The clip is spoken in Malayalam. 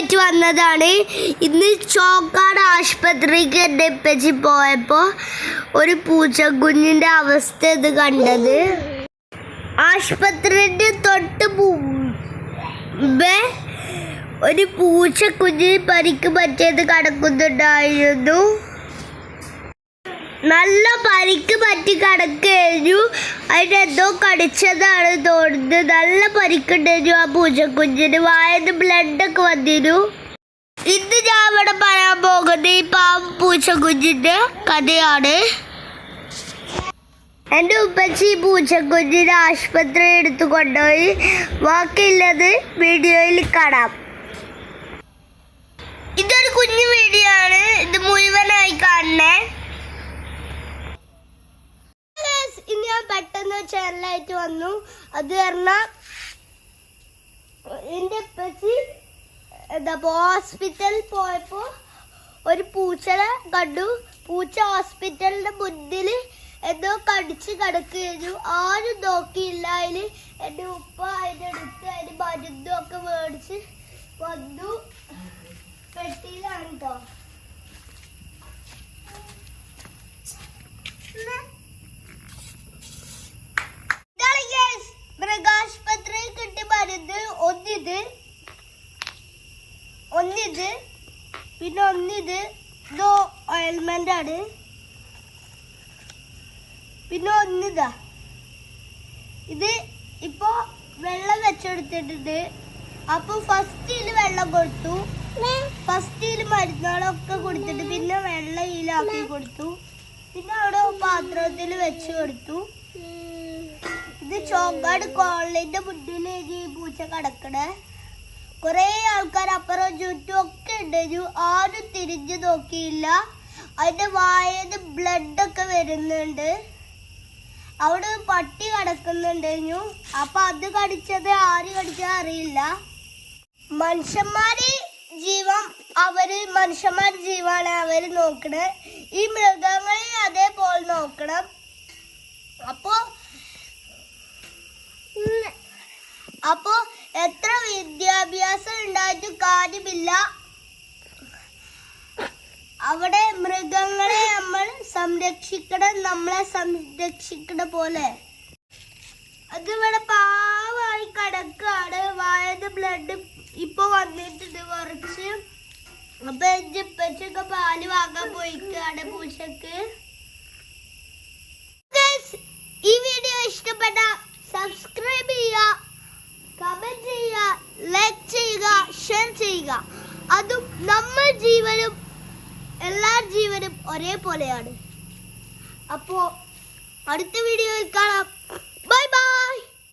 ആയിട്ട് വന്നതാണ്. ഇന്ന് ചോക്കാട് ആശുപത്രിക്ക് എന്റെ ഇപ്പച്ചി പോയപ്പോൾ ഒരു പൂച്ചക്കുഞ്ഞിന്റെ അവസ്ഥ ഇത് കണ്ടത്. ആശുപത്രിന്റെ തൊട്ട് മുമ്പേ ഒരു പൂച്ചക്കുഞ്ഞിന് പരിക്ക് പറ്റിയത് കിടക്കുന്നുണ്ടായിരുന്നു. നല്ല പരിക്ക് പറ്റി കിടക്കുകയായിരുന്നു. അതിനെന്തോ കടിച്ചതാണ് തോന്നുന്നത് നല്ല പരിക്കുണ്ടായിരുന്നു ആ പൂച്ചക്കുഞ്ഞിന് വായന്ന് ബ്ലഡൊക്കെ വന്നിരുന്നു. ഇന്ന് ഞാൻ ഇവിടെ പറയാൻ പോകുന്നത് ഈ പാവം പൂച്ചക്കുഞ്ഞിന്റെ കഥയാണ്. എന്റെ ഉപ്പച്ചി ഈ പൂച്ചക്കുഞ്ഞിനെ ആശുപത്രി എടുത്തു കൊണ്ടുപോയി. ബാക്കിയുള്ളത് വീഡിയോയിൽ കാണാം. ഇതൊരു കുഞ്ഞു വീഡിയോ ആണ്. ഇത് മുഴുവനായി കാണണേ Guys, ഇന്ന് ഞാൻ പെട്ടെന്ന് ചാനലായിട്ട് വന്നു. അത് കാരണം എന്റെ ഉപ്പച്ചി എന്താ ഹോസ്പിറ്റലിൽ പോയപ്പോൾ ഒരു പൂച്ചനെ കണ്ടു. പൂച്ച ഹോസ്പിറ്റലിന്റെ മുന്നിൽ എന്തോ കടിച്ച് കിടക്കുകയായിരുന്നു. ആരും നോക്കിയില്ല. അതിൽ എന്റെ ഉപ്പ അതിന്റെ അടുത്ത് അതിന് മരുന്നും ഒക്കെ മേടിച്ച് വന്നു. പെട്ടിയിലാണ് കേട്ടോ ഒന്നിത് ഒന്നിത് പിന്നെ ഒന്നിത് ഇതോ ഓയിൽമെന്റ് ആണ്. പിന്നെ ഒന്നിതാ. ഇത് ഇപ്പോ വെള്ളം വെച്ചെടുത്തിട്ടുണ്ട്. അപ്പൊ ഫസ്റ്റിൽ വെള്ളം കൊടുത്തു. ഫസ്റ്റിൽ മരുന്നുകളൊക്കെ കൊടുത്തിട്ട് പിന്നെ വെള്ളം ഇതിലാക്കി കൊടുത്തു. പിന്നെ അവിടെ പാത്രത്തിൽ വെച്ച് കൊടുത്തു. ഇത് ചോങ്കാട് കോളേജിന്റെ മുന്നിലേക്ക് ഈ പൂച്ച കടക്കണേ. കുറെ ആൾക്കാർ അപ്പുറം ചുറ്റും ഒക്കെ ഉണ്ടായിരുന്നു ആരും തിരിഞ്ഞു നോക്കിയില്ല. അതിന്റെ വായന്ന് ബ്ലഡ് ഒക്കെ വരുന്നുണ്ട്. അവിടെ പട്ടി കടക്കുന്നുണ്ട് അപ്പൊ അത് കടിച്ചത് ആര് കടിച്ചത് അറിയില്ല. മനുഷ്യന്മാര് ജീവൻ അവർ മനുഷ്യന്മാർ ജീവാണ് അവർ നോക്കണേ. ഈ മൃഗങ്ങളെ അതേപോലെ നോക്കണം അപ്പോ ഉം, അപ്പോ എത്ര ഉണ്ടായിട്ടും കാര്യമില്ല. അവിടെ മൃഗങ്ങളെ നമ്മൾ സംരക്ഷിക്കണം നമ്മളെ സംരക്ഷിക്കണ പോലെ. അതിവിടെ പാവമായി കിടക്കാണ്. വായത് ബ്ലഡ് ഇപ്പൊ വന്നിട്ടുണ്ട് കുറച്ച്. അപ്പൊ എന്റെ ഇപ്പച്ചൊക്കെ പാൽ വാങ്ങാൻ പോയിക്കാണ് പൂച്ചക്ക്. ജീവനും എല്ലാ ജീവനും ഒരേപോലെയാണ്. അപ്പോ അടുത്ത വീഡിയോയിൽ കാണാം. Bye bye.